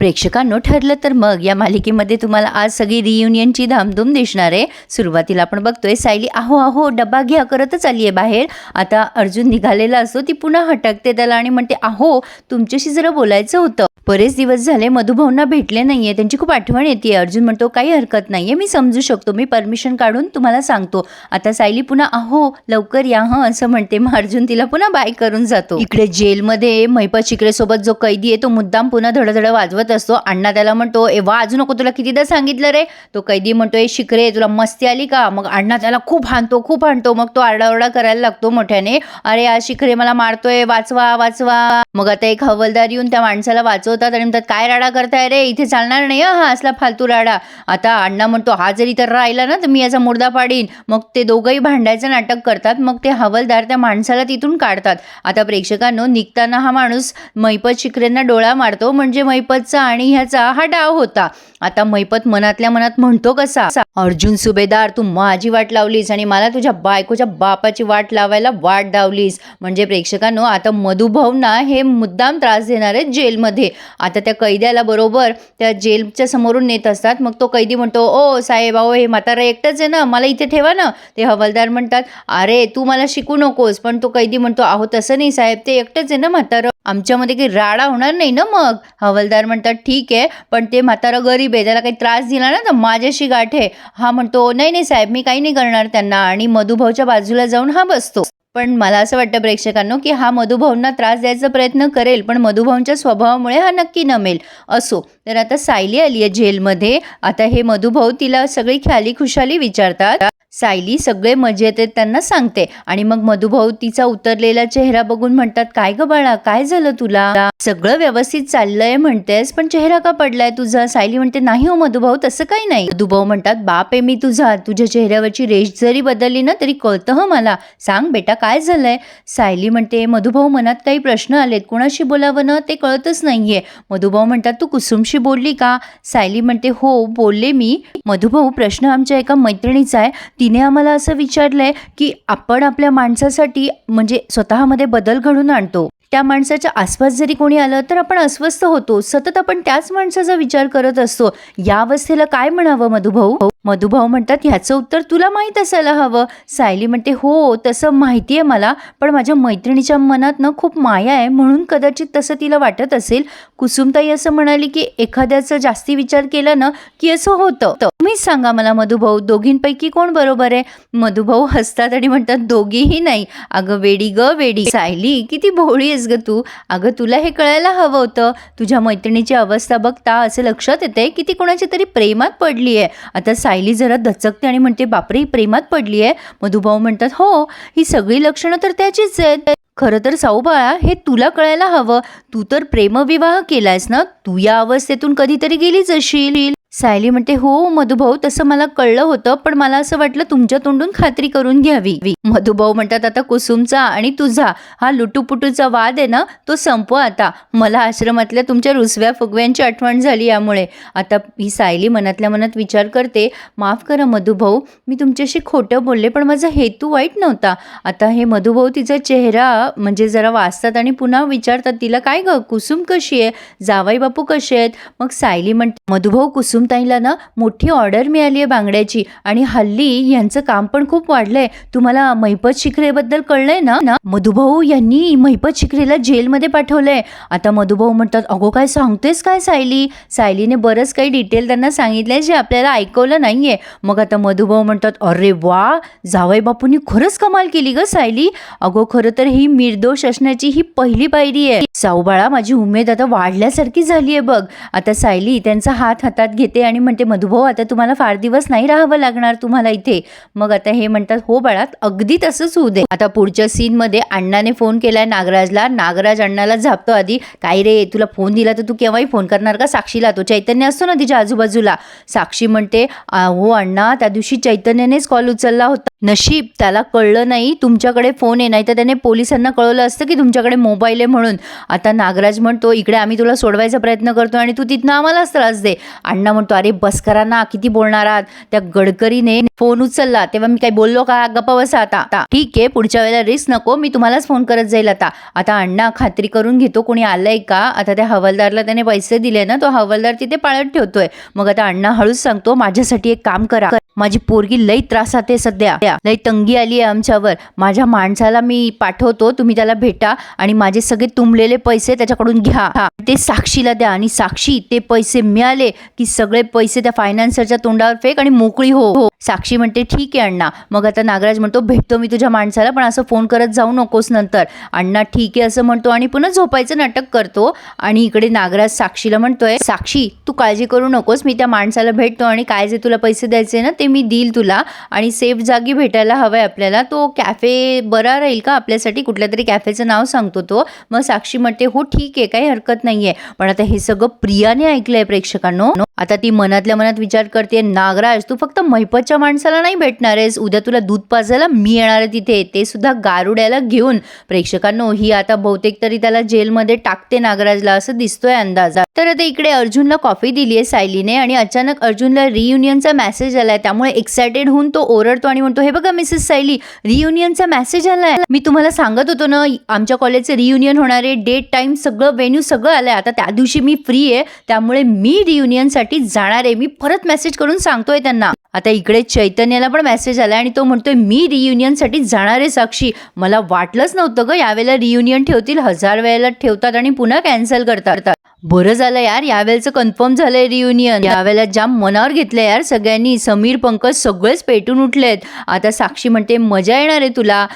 प्रेक्षकांनो ठरलं तर मग या मालिकेमध्ये तुम्हाला आज सगळी रियुनियनची धामधूम दिसणार आहे. सुरुवातीला आपण बघतोय सायली आहो आहो डबा घ्या करतच आली आहे बाहेर. आता अर्जुन निघालेला असतो ती पुन्हा हटकते त्याला आणि म्हणते आहो तुमच्याशी जरा बोलायचं होतं. बरेच दिवस झाले मधुभाऊंना भेटले नाहीये त्यांची खूप आठवण येते अर्जुन म्हणतो काही हरकत नाहीये मी समजू शकतो मी परमिशन काढून तुम्हाला सांगतो. आता सायली पुन्हा आहो लवकर या हं असं म्हणते. मग अर्जुन तिला पुन्हा बाय करून जातो. इकडे जेलमध्ये महिपत शिकरे सोबत जो कैदी आहे तो मुद्दाम पुन्हा धडधड वाजवत असतो. अण्णा त्याला म्हणतो ए वाजू नको तुला कितीदा सांगितलं रे? तो कैदी म्हणतो ए शिकरे तुला मस्ती आली का? मग अण्णा त्याला खूप हाणतो खूप हाणतो. मग तो आरडाओरडा करायला लागतो मोठ्याने. अरे आज शिखरे मला मारतोय वाचवा वाचवा. मग आता एक हवलदार येऊन त्या माणसाला वाचवतात आणि म्हणतात काय राडा करताय रे? इथे चालणार नाही हा असला फालतू राडा. आता अण्णा म्हणतो हा जरी तर राहिला ना तर मी याचा मुर्दा पाडीन. मग ते दोघंही भांडायचं नाटक करतात. मग ते हवलदार त्या माणसाला तिथून काढतात. आता प्रेक्षकांनो निघताना हा माणूस मैपत शिखरेंना डोळा मारतो. म्हणजे मैपतचा आणि ह्याचा हा डाव होता. आता मैपत मनातल्या मनात म्हणतो कसा? अर्जुन सुभेदार तू माझी वाट लावलीस आणि मला तुझ्या बायकोच्या बापाची वाट लावायला वाट डावलीस म्हणजे प्रेक्षकांनो आता मधुभावना हे मुद्दाम त्रास देणार आहेत जेलमध्ये. आता त्या कैद्याला बरोबर त्या जेलच्या समोरून नेत असतात. मग तो कैदी म्हणतो ओ साहेब अहो हे म्हातारा एकटंच आहे ना मला इथे ठेवा ना. ते हवालदार म्हणतात अरे तू मला शिकू नकोस. पण तो कैदी म्हणतो अहो तसं नाही साहेब ते एकटंच आहे ना म्हातारं. आमच्यामध्ये काही राडा होणार नाही ना मग? हवालदार म्हणतात ठीक आहे पण ते म्हातारं गरीब आहे त्याला काही त्रास दिला ना तर माझ्याशी गाठ आहे. हा म्हणतो नाही नाही साहेब मी काही नाही करणार त्यांना. आणि मधुभाऊच्या बाजूला जाऊन हा बसतो. पण मला असं वाटतं प्रेक्षकांनो की हा मधुभाऊंना त्रास द्यायचा प्रयत्न करेल पण मधुभाऊंच्या स्वभावामुळे हा नक्की नमेल. असो तर आता सायली आली आहे जेलमध्ये. आता हे मधुभाऊ तिला सगळी ख्याली खुशाली विचारतात. सायली सगळे मजेत आहेत त्यांना सांगते. आणि मग मधुभाऊ तिचा उतरलेला चेहरा बघून म्हणतात काय ग बाळा काय झालं तुला? सगळं व्यवस्थित चाललंय म्हणतेस पण चेहरा का पडलाय तुझा? सायली म्हणते नाही हो मधुभाऊ तसं काही नाही. मधुभाऊ म्हणतात बाप आहे मी तुझा तुझ्या चेहऱ्यावरची रेष जरी बदलली ना तरी कळतं हं मला. सांग बेटा काय झालंय? सायली म्हणते मधुभाऊ मनात काही प्रश्न आलेत. कोणाशी बोलावं ना ते कळतच नाहीये. मधुभाऊ म्हणतात तू कुसुमशी बोलली का? सायली म्हणते हो बोलले मी. मधुभाऊ प्रश्न आमच्या एका मैत्रिणीचा आहे. तिने आम्हाला असं विचारलंय की आपण आपल्या माणसासाठी म्हणजे स्वतःमध्ये बदल घडून आणतो. त्या माणसाच्या आसपास जरी कोणी आलं तर आपण अस्वस्थ होतो. सतत आपण त्याच माणसाचा विचार करत असतो. या अवस्थेला काय म्हणावं मधुभाऊ? मधुभाऊ म्हणतात ह्याचं उत्तर तुला माहीत असायला हवं. सायली म्हणते हो तसं माहिती आहे मला पण माझ्या मैत्रिणीच्या मनात ना खूप माया आहे म्हणून कदाचित तसं तिला वाटत असेल. कुसुमताई असं म्हणाली की एखाद्याचा जास्ती विचार केला ना की असं होतं. तुम्हीच सांगा मला मधुभाऊ दोघींपैकी कोण बरोबर बरोबर आहे. मधुभाऊ हसतात आणि म्हणतात दोघीही नाही. अगं वेडी ग वेडी. सायली किती भोळी आहेस ग तू. अगं तुला हे कळायला हवं होतं. तुझ्या मैत्रिणीची अवस्था बघता असं लक्षात येते की ती कोणाच्या तरी प्रेमात पडली आहे. आता सायली जरा दचकते आणि म्हणते बापरे ही प्रेमात पडली आहे. मधुभाऊ म्हणतात हो ही सगळी लक्षणं तर त्याचीच आहेत. खरं तर साऊबाळा हे तुला कळायला हवं. तू तर प्रेमविवाह केलायस ना? तू या अवस्थेतून कधीतरी गेलीच अशील. सायली म्हणते हो मधुभाऊ तसं मला कळलं होतं पण मला असं वाटलं तुमच्या तोंडून खात्री करून घ्यावी. मधुभाऊ म्हणतात आता कुसुमचा आणि तुझा हा लुटूपुटूचा वाद आहे ना तो संपवा आता. मला आश्रमातल्या तुमच्या रुसव्या फुगव्यांची आठवण झाली यामुळे. आता ही सायली मनातल्या मनात विचार करते माफ करा मधुभाऊ मी तुमच्याशी खोटं बोलले पण माझा हेतू वाईट नव्हता. आता हे मधुभाऊ तिचा चेहरा म्हणजे जरा वाचतात आणि पुन्हा विचारतात तिला काय ग कुसुम कशी आहे? जावाई बापू कसे आहेत? मग सायली म्हणते मधुभाऊ कुसुमताईला ना मोठी ऑर्डर मिळाली आहे बांगड्याची आणि हल्ली यांचं काम पण खूप वाढलंय. तुम्हाला महिपत शिखरेबद्दल कळलंय ना? ना? मधुभाऊ यांनी महिपत शिखरेला जेलमध्ये पाठवलंय. आता मधुभाऊ म्हणतात अगो काय सांगतेस काय सायली? सायलीने बरंच काही डिटेल त्यांना सांगितलंय जे आपल्याला ऐकवलं नाहीये. मग आता मधुभाऊ म्हणतात अरे वा! जावई बापूंनी खरंच कमाल केली ग सायली. अगो खरं तर ही निर्दोष असण्याची ही पहिली पायरी आहे. साऊबाळा माझी उमेद आता वाढल्यासारखी झाली आहे बघ. आता सायली त्यांचा हात हातात घेत आणि म्हणते मधुभाऊ आता तुम्हाला फार दिवस नाही राहावं लागणार तुम्हाला इथे. मग आता हे म्हणतात हो बाळात अगदी तसंच होऊ दे. आता पुढच्या सीन मध्ये अण्णाने फोन केलाय नागराजला. नागराज अण्णाला झापतो आधी काय रे तुला फोन दिला तर तू केव्हाही फोन करणार का? साक्षीला तो चैतन्य असतो ना तिच्या आजूबाजूला. साक्षी म्हणते हो अण्णा त्या दिवशी चैतन्यानेच कॉल उचलला होता. नशीब त्याला कळलं नाही तुमच्याकडे फोन आहे नाही तर त्याने पोलिसांना कळवलं असतं की तुमच्याकडे मोबाईल आहे म्हणून. आता नागराज म्हणतो इकडे आम्ही तुला सोडवायचा प्रयत्न करतो आणि तू तिथनं आम्हालाच त्रास दे. अण्णा म्हणतो अरे बस करा ना किती बोलणार आहात? त्या गडकरीने फोन उचलला. तेव्हा मी काही बोललो का? गप्पा बसा आता. ठीक आहे पुढच्या वेळेला रिस्क नको मी तुम्हालाच फोन करत जाईल आता. आता अण्णा खात्री करून घेतो कोणी आलंय का? आता त्या हवालदारला त्याने पैसे दिले ना तो हवालदार तिथे पाळत ठेवतोय. मग आता अण्णा हळूच सांगतो माझ्यासाठी एक काम करा. माझी पोरगी लई त्रासात आहे सध्या. लई तंगी आली आहे आमच्यावर. माझ्या माणसाला मी पाठवतो तुम्ही त्याला भेटा आणि माझे सगळे तुंबलेले पैसे त्याच्याकडून घ्या. ते साक्षीला द्या आणि साक्षी ते पैसे मिळाले की सगळं सगळे पैसे त्या फायनान्सरच्या तोंडावर फेक आणि मोकळी हो. हो साक्षी म्हणते ठीक आहे अण्णा. मग आता नागराज म्हणतो भेटतो मी तुझ्या माणसाला पण असं फोन करत जाऊ नकोस नंतर. अण्णा ठीक आहे असं म्हणतो आणि पुन्हा झोपायचं नाटक करतो. आणि इकडे नागराज साक्षीला म्हणतोय साक्षी तू काळजी करू नकोस. मी त्या माणसाला भेटतो आणि काय जे तुला पैसे द्यायचे ना ते मी देईल तुला. आणि सेफ जागी भेटायला हवंय आपल्याला. तो कॅफे बरा राहील का आपल्यासाठी? कुठल्या तरी कॅफेचं नाव सांगतो तो. मग साक्षी म्हणते हो ठीक आहे. काही हरकत नाही आहे पण आता हे सगळं प्रियाने ऐकलंय प्रेक्षकांनो. आता ती मनातल्या मनात विचार करते नागराज तू फक्त महिपतच्या माणसाला नाही भेटणार आहेस. उद्या तुला दूध पाजायला मी येणार आहे तिथे. ते सुद्धा गारुड्याला घेऊन. प्रेक्षकांनो ही आता बहुतेक तरी त्याला जेलमध्ये टाकते नागराजला असं दिसतोय अंदाजा. तर आता इकडे अर्जुनला कॉफी दिली आहे सायलीने आणि अचानक अर्जुनला रियुनियनचा मेसेज आलाय. त्यामुळे एक्सायटेड होऊन तो ओरडतो आणि म्हणतो हे बघा मिसेस सायली रियुनियनचा मेसेज आलाय. मी तुम्हाला सांगत होतो ना आमच्या कॉलेजचे रियुनियन होणारे डेट टाइम सगळं वेन्यू सगळं आलंय. आता त्या दिवशी मी फ्री आहे. त्यामुळे मी रियुनियनसाठी जाणार आहे. मी परत मेसेज करून सांगतोय त्यांना. आता इकडे चैतन्याला पण मेसेज आला आणि तो म्हणतोय मी रियुनियनसाठी जाणार आहे साक्षी. मला वाटलंच नव्हतं ग यावेळेला रियुनियन ठेवतील हजार वेळेला ठेवतात आणि पुन्हा कॅन्सल करतात. बरं झालं यार यावेळेचं कन्फर्म झालंय रियुनियन यावेळेला जाम मनावर घेतलं यार सगळ्यांनी. समीर पंकज सगळेच पेटून उठलेत. आता साक्षी म्हणते मजा येणार आहे तुला.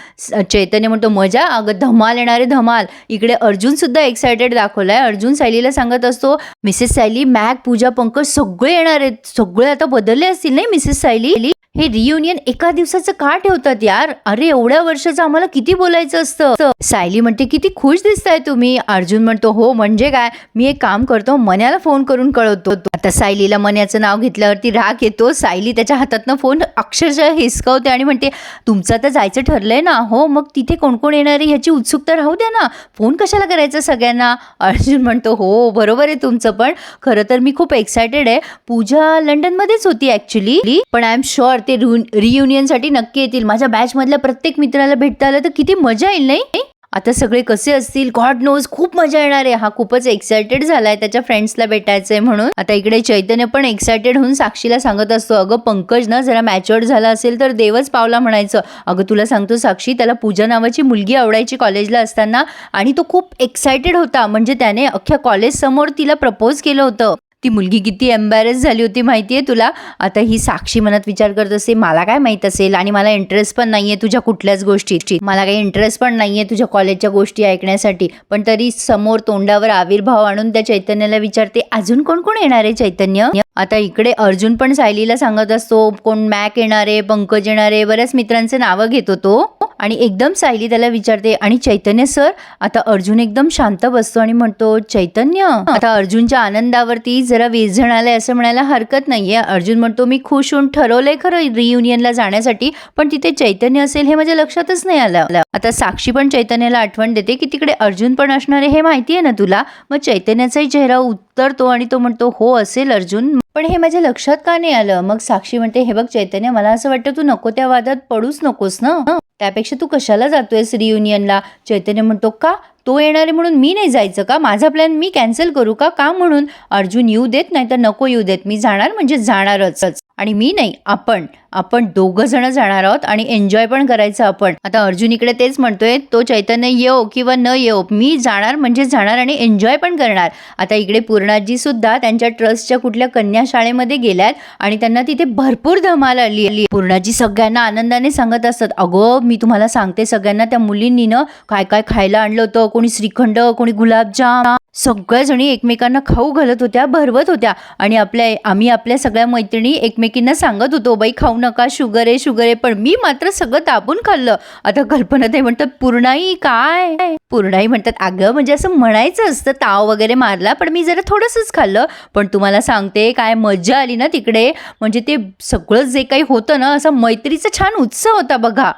चैतन्य म्हणतो मजा? अगं धमाल येणार आहे धमाल. इकडे अर्जुन सुद्धा एक्सायटेड दाखवलाय. अर्जुन सायलीला सांगत असतो मिसेस सायली मॅक पूजा पंकज सगळे येणार आहेत. सगळे आता बदलले असतील नाही मिसेस सायली हे रियुनियन एका दिवसाचं का ठेवतात यार? अरे एवढ्या वर्षाचं आम्हाला किती बोलायचं असतं? सायली म्हणते किती खुश दिसताय तुम्ही. अर्जुन म्हणतो हो म्हणजे काय? मी एक काम करतो मन्याला फोन करून कळवतो. आता सायलीला मन्याचं नाव घेतल्यावरती राग येतो. सायली त्याच्या हातातनं फोन अक्षरशः हिसकवते आणि म्हणते तुमचं तर जायचं ठरलंय ना? हो मग तिथे कोण कोण येणार आहे ह्याची उत्सुकता राहू द्या ना. फोन कशाला करायचा सगळ्यांना? अर्जुन म्हणतो हो बरोबर आहे तुमचं पण खरं तर मी खूप एक्सायटेड आहे. पूजा लंडनमध्येच होती ऍक्च्युली पण आय एम शुअर ते रियुनियनसाठी नक्की येतील. माझ्या बॅच मधल्या प्रत्येक मित्राला भेटता आलं तर किती मजा येईल नाही? आता सगळे कसे असतील? गॉड नोज खूप मजा येणार आहे. हा खूपच एक्सायटेड झालाय. त्याच्या फ्रेंड्सला भेटायचंय म्हणून. आता इकडे चैतन्य पण एक्सायटेड होऊन साक्षीला सांगत असतो. अगं पंकज ना जरा मॅच्युअर्ड झाला असेल तर देवच पावला म्हणायचं. अगं तुला सांगतो साक्षी त्याला पूजा नावाची मुलगी आवडायची कॉलेजला असताना आणि तो खूप एक्सायटेड होता. म्हणजे त्याने अख्ख्या कॉलेज समोर तिला प्रपोज केलं होतं. ती मुलगी किती एम्बॅरेस झाली होती माहितीये तुला? आता ही साक्षी मनात विचार करत असे मला काय माहीत असेल? आणि मला इंटरेस्ट पण नाहीये तुझ्या कुठल्याच गोष्टीची. मला काही इंटरेस्ट पण नाहीये तुझ्या कॉलेजच्या गोष्टी ऐकण्यासाठी. पण तरी समोर तोंडावर आविर्भाव आणून त्या चैतन्याला विचारते अजून कोण कोण येणार आहे चैतन्य? आता इकडे अर्जुन पण सायलीला सांगत असतो कोण मॅक येणारे पंकज येणारे बऱ्याच मित्रांचे नावं घेतो तो आणि एकदम सायली त्याला विचारते आणि चैतन्य सर? आता अर्जुन एकदम शांत बसतो आणि म्हणतो चैतन्य आता अर्जुनच्या आनंदावरती जरा वेझण आलंय असं म्हणायला हरकत नाहीये. अर्जुन म्हणतो मी खुश होऊन ठरवलंय खरं रियुनियनला जाण्यासाठी पण तिथे चैतन्य असेल हे माझ्या लक्षातच नाही आलं. आता साक्षी पण चैतन्याला आठवण देते की तिकडे अर्जुन पण असणार आहे हे माहिती आहे ना तुला? मग चैतन्याचाही चेहरा उत्तरतो आणि तो म्हणतो हो असेल अर्जुन पण हे माझ्या लक्षात का नाही आलं? मग साक्षी म्हणते हे बघ चैतन्य मला असं वाटतं तू नको त्या वादात पडूच नकोस ना. त्यापेक्षा तू कशाला जातोयस रियुनियनला चैतन्य म्हणतो का? तो येणार आहे म्हणून मी नाही जायचं का? माझा प्लॅन मी कॅन्सल करू का? का म्हणून? अर्जुन येऊ देत नाही तर नको येऊ देत. मी जाणार म्हणजे जाणारच. आणि मी नाही आपण. आपण दोघं जण जाणार आहोत आणि एन्जॉय पण करायचं आपण. आता अर्जुन इकडे तेच म्हणतोय तो चैतन्य येऊ किंवा न येऊ मी जाणार म्हणजे जाणार आणि एन्जॉय पण करणार. आता इकडे पूर्णाजी सुद्धा त्यांच्या ट्रस्टच्या कुठल्या कन्या शाळेमध्ये गेल्यात आणि त्यांना तिथे भरपूर धमाल आली. आली पूर्णाजी सगळ्यांना आनंदाने सांगत असतात अगो मी तुम्हाला सांगते सगळ्यांना त्या मुलींनी ना काय काय खायला आणलं होतं कोणी श्रीखंड कोणी गुलाबजाम. सगळ्याजणी एकमेकांना खाऊ घालत होत्या भरवत होत्या. आणि आपल्या आम्ही आपल्या सगळ्या मैत्रिणी एकमेकींना सांगत होतो बाई खाऊ नका शुगर आहे शुगर आहे. पण मी मात्र सगळं दाबून खाल्लं. आता कल्पना ते म्हणतात पूर्णाई काय? पूर्णाई म्हणतात अगं म्हणजे असं म्हणायचं असतं ताव वगैरे मारला पण मी जरा थोडंसंच खाल्लं. पण तुम्हाला सांगते काय मजा आली ना तिकडे. म्हणजे ते सगळं जे काही होतं ना असं मैत्रीचा छान उत्सव होता बघा.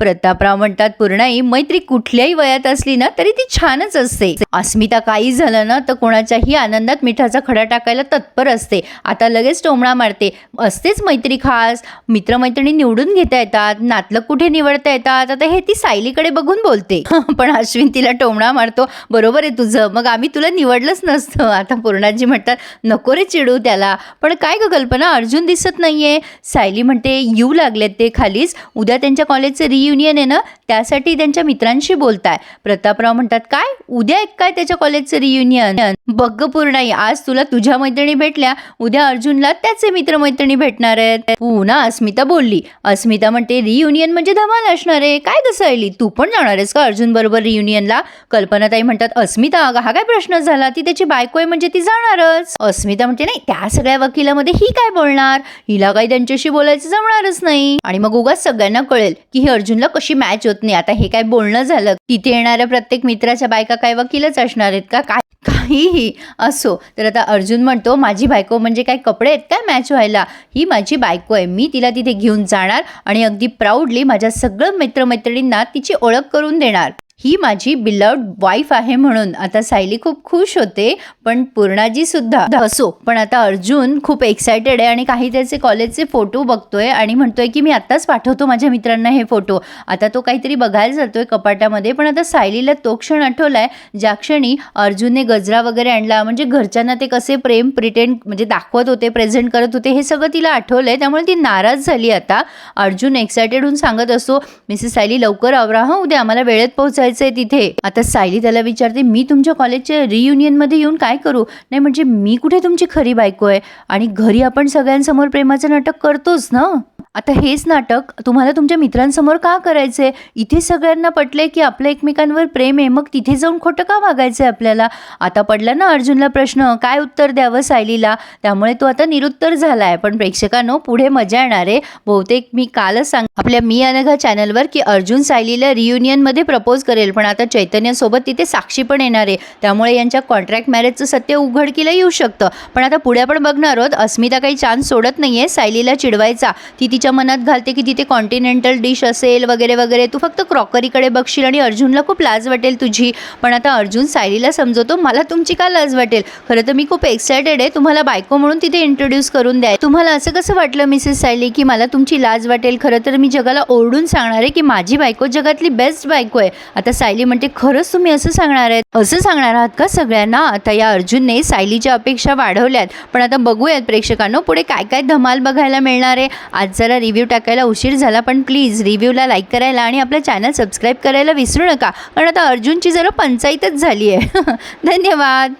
प्रतापराव म्हणतात पूर्णाई मैत्री कुठल्याही वयात असली ना तरी ती छानच असते. अस्मिता काही झालं ना तर कोणाच्याही आनंदात मिठाचा खडा टाकायला तत्पर असते. आता लगेच टोमणा मारते. असतेच मैत्री खास. मित्रमैत्रिणी निवडून घेता येतात. नातलग कुठे निवडता येतात? आता हे ती सायलीकडे बघून बोलते. पण अश्विन तिला टोमणा मारतो. बरोबर आहे तुझं. मग आम्ही तुला निवडलंच नसतं. आता पूर्णाजी म्हणतात नको रे चिडू त्याला. पण काय ग कल्पना? अर्जुन दिसत नाहीये. सायली म्हणते येऊ लागलेत ते खालीच. उद्या त्यांच्या कॉलेजचं रियुनियन आहे ना त्यासाठी त्यांच्या मित्रांशी बोलताय. प्रतापराव म्हणतात काय? उद्या एक काय त्याच्या कॉलेजचं रियुनियन बघ पूर्णाई आज तुला तुझ्या मैत्रिणी भेटल्या. उद्या अर्जुनला त्याचे मित्र मैत्रिणी भेटणार आहेत. पुन्हा अस्मिता बोलली. अस्मिता म्हणते रियुनियन म्हणजे धमाल असणार आहे. काय कसं आली तू पण जाणार आहेस का अर्जुन बरोबर रियुनियनला कल्पनाताई म्हणतात अस्मिता हा काय प्रश्न झाला? ती त्याची बायको आहे म्हणजे ती जाणारच. अस्मिता म्हणते नाही त्या सगळ्या वकिलामध्ये ही काय बोलणार? हिला काही त्यांच्याशी बोलायचं जमणारच नाही. आणि मग उगाच सगळ्यांना कळेल की ही अर्जुनला कशी मॅच होत नाही? आता हे काय बोलणं झालं तिथे येणाऱ्या प्रत्येक मित्राच्या बायका काय वकीलच असणार आहेत का? काय काहीही असो. तर आता अर्जुन म्हणतो माझी बायको म्हणजे काय कपडे आहेत काय मॅच व्हायला? ही माझी बायको आहे. मी तिला तिथे घेऊन जाणार आणि अगदी प्राऊडली माझ्या सगळं मित्रमैत्रिणींना तिची ओळख करून देणार. ही माझी बिलवड वाईफ आहे म्हणून. आता सायली खूप खुश होते पण पूर्णाजी सुद्धा असो पण आता अर्जुन खूप एक्सायटेड आहे आणि काही त्याचे कॉलेजचे फोटो बघतोय आणि म्हणतोय की मी आत्ताच पाठवतो माझ्या मित्रांना हे फोटो आता तो काहीतरी बघायला जातोय कपाटामध्ये पण आता सायलीला तो क्षण आठवलाय ज्या क्षणी अर्जुनने गजरा वगैरे आणला. म्हणजे घरच्यांना ते कसे प्रेम प्रिटेंड म्हणजे दाखवत होते प्रेझेंट करत होते हे सगळं तिला आठवलंय. त्यामुळे ती नाराज झाली आता. अर्जुन एक्सायटेड होऊन सांगत असतो मिसेस सायली लवकर आवरा हा उद्या आम्हाला वेळेत पोहोचायचं आहे तिथे. आता सायली त्याला विचारते मी तुमच्या कॉलेजच्या रियुनियनमध्ये येऊन काय करू? नाही म्हणजे मी कुठे तुमची खरी बायको आहे? आणि घरी आपण सगळ्यांसमोर प्रेमाचं नाटक करतोच ना? आता हेच नाटक तुम्हाला तुमच्या मित्रांसमोर का करायचं आहे इथे सगळ्यांना पटलंय की आपलं एकमेकांवर प्रेम आहे मग तिथे जाऊन खोटं का वागायचं आहे आपल्याला? आता पडला ना अर्जुनला प्रश्न काय उत्तर द्यावं सायलीला? त्यामुळे तो आता निरुत्तर झाला आहे पण प्रेक्षकांनो पुढे मजा येणार आहे. बहुतेक मी कालच सांग आपल्या मी अनघा चॅनलवर की अर्जुन सायलीला रियुनियनमध्ये प्रपोज करेल पण आता चैतन्यासोबत तिथे साक्षी पण येणार आहे. त्यामुळे यांच्या कॉन्ट्रॅक्ट मॅरेजचं सत्य उघडकीला येऊ शकतं. पण आता पुढे आपण बघणार आहोत अस्मिता काही चान्स सोडत नाही आहे सायलीला चिडवायचा. ती तिच्या मनात घालते की तिथे कॉन्टिनेंटल डिश असेल वगैरे वगैरे तू फक्त क्रॉकरीकडे बघशील आणि अर्जुनला खूप लाज वाटेल तुझी. पण आता अर्जुन सायलीला समजवतो मला तुमची का लाज वाटेल? खरं तर मी खूप एक्सायटेड आहे. तुम्हाला बायको म्हणून तिथे इंट्रोड्यूस करून द्या. तुम्हाला असं कसं वाटलं मिसेस सायली की मला तुमची लाज वाटेल? खरं तर मी जगाला ओरडून सांगणार आहे की माझी बायको जगातली बेस्ट बायको आहे. आता सायली म्हणते खरंच तुम्ही असं सांगणार आहेत? असं सांगणार आहात का सगळ्यांना? आता या अर्जुनने सायलीच्या अपेक्षा वाढवल्यात. पण आता बघूयात प्रेक्षकांनो पुढे काय काय धमाल बघायला मिळणार आहे? आज जरा रिव्ह्यू टाकायला उशीर झाला पण प्लीज रिव्ह्यूला लाईक करायला आणि आपलं चॅनल सबस्क्राईब करायला विसरू नका. कारण आता अर्जुनची जरा पंचायतच झाली आहे धन्यवाद.